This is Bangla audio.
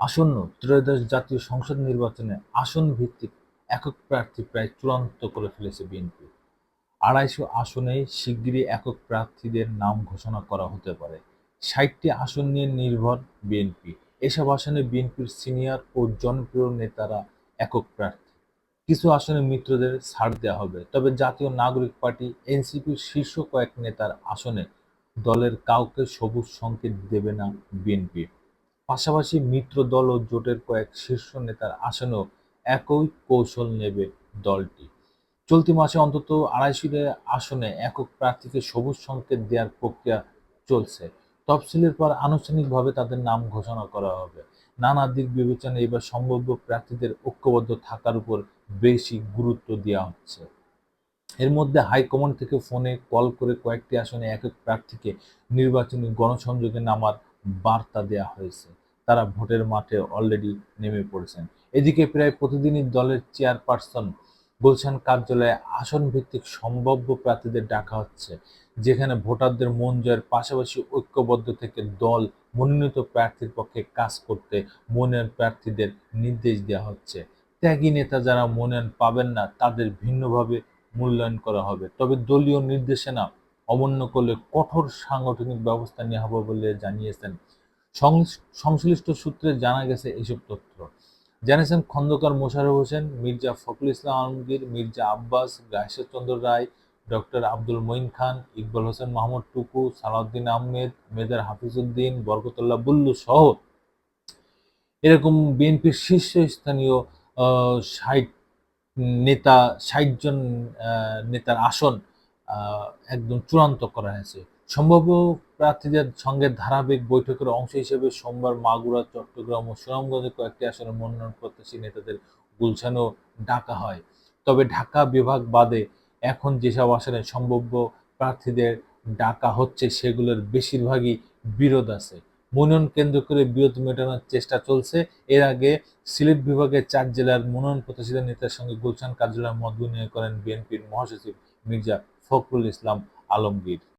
আসন্ন ত্রয়োদশ জাতীয় সংসদ নির্বাচনে আসন ভিত্তিক একক প্রার্থী প্রায় চূড়ান্ত করে ফেলেছে বিএনপি। আড়াইশো আসনেই শিগগিরই একক প্রার্থীদের নাম ঘোষণা করা হতে পারে। ষাটটি আসন নিয়ে নির্ভর বিএনপি। এসব আসনে বিএনপির সিনিয়র ও জনপ্রিয় নেতারা একক প্রার্থী। কিছু আসনে মিত্রদের ছাড় দেওয়া হবে। তবে জাতীয় নাগরিক পার্টি এনসিপির শীর্ষ কয়েক নেতার আসনে দলের কাউকে সবুজ সংকেত দেবে না বিএনপি। পাশাপাশি মিত্র দল ও জোটের কয়েক শীর্ষ নেতার আসনেও একই কৌশল নেবে দলটি। চলতি মাসে অন্তত আড়াইশোটি আসনে একক প্রার্থীকে সবুজ সংকেত দেওয়ার প্রক্রিয়া চলছে। তফসিলের পর আনুষ্ঠানিকভাবে তাদের নাম ঘোষণা করা হবে। নানা দিক বিবেচনায় এবার সম্ভাব্য প্রার্থীদের ঐক্যবদ্ধ থাকার উপর বেশি গুরুত্ব দেওয়া হচ্ছে। এর মধ্যে হাইকমান্ড থেকে ফোনে কল করে কয়েকটি আসনে এক এক প্রার্থীকে নির্বাচনী গণসংযোগে নামার বার্তা দেওয়া হয়েছে। তারা ভোটের মাঠে অলরেডি নেমে পড়েছেন। এদিকে প্রায় প্রতিদিনই দলের চেয়ারপারসন গুলশান কার্যালয়ে আসন ভিত্তিক সম্ভাব্য প্রার্থীদের ডাকা হচ্ছে, যেখানে ভোটারদের মন জয়ের পাশাপাশি ঐক্যবদ্ধ থেকে দল মনোনীত প্রার্থীর পক্ষে কাজ করতে মনোনয়ন প্রার্থীদের নির্দেশ দেওয়া হচ্ছে। ত্যাগী নেতা যারা মনোনয়ন পাবেন না, তাদের ভিন্নভাবে মূল্যায়ন করা হবে। তবে দলীয় নির্দেশনা অমান্য করলে কঠোর সাংগঠনিক ব্যবস্থা নেওয়া হবে বলে জানিয়েছেন। সংশ্লিষ্ট- সূত্রে জানা গেছে এসব তথ্য। জানিয়েছেন খন্দকার মোশারফ হোসেন, মির্জা ফখরুল ইসলাম আলমগীর, মির্জা আব্বাস চন্দ্র রায়, ডক্টর আব্দুল মঈন খান, ইকবাল হোসেন মাহমুদ টুকু, সালাউদ্দিন আহমেদ মেজর হাফিজউদ্দিন বরকতুল্লাহ বুল্লু সহ এরকম বিএনপির শীর্ষস্থানীয় ষাট নেতা, ষাট জন নেতার আসন একদম চূড়ান্ত করা হয়েছে। সম্ভাব্য প্রার্থীদের সঙ্গে ধারাবাহিক বৈঠকের অংশ হিসেবে সোমবার মাগুরা, চট্টগ্রাম ও সুনামগঞ্জের কয়েকটি আসনে মনোনয়ন প্রত্যাশী নেতাদের গুলশানেও ডাকা হয়। তবে ঢাকা বিভাগ বাদে এখন যেসব আসনে সম্ভাব্য প্রার্থীদের ডাকা হচ্ছে, সেগুলোর বেশিরভাগই বিরোধ আছে। মনোনয়ন কেন্দ্র করে বিরোধ মেটানোর চেষ্টা চলছে। এর আগে সিলেট বিভাগের চার জেলার মনোনয়ন প্রত্যাশীদের নেতার সঙ্গে গুলশান কার্যালয়ের মত বিনিময় করেন বিএনপির মহাসচিব মির্জা ফখরুল ইসলাম আলমগীর।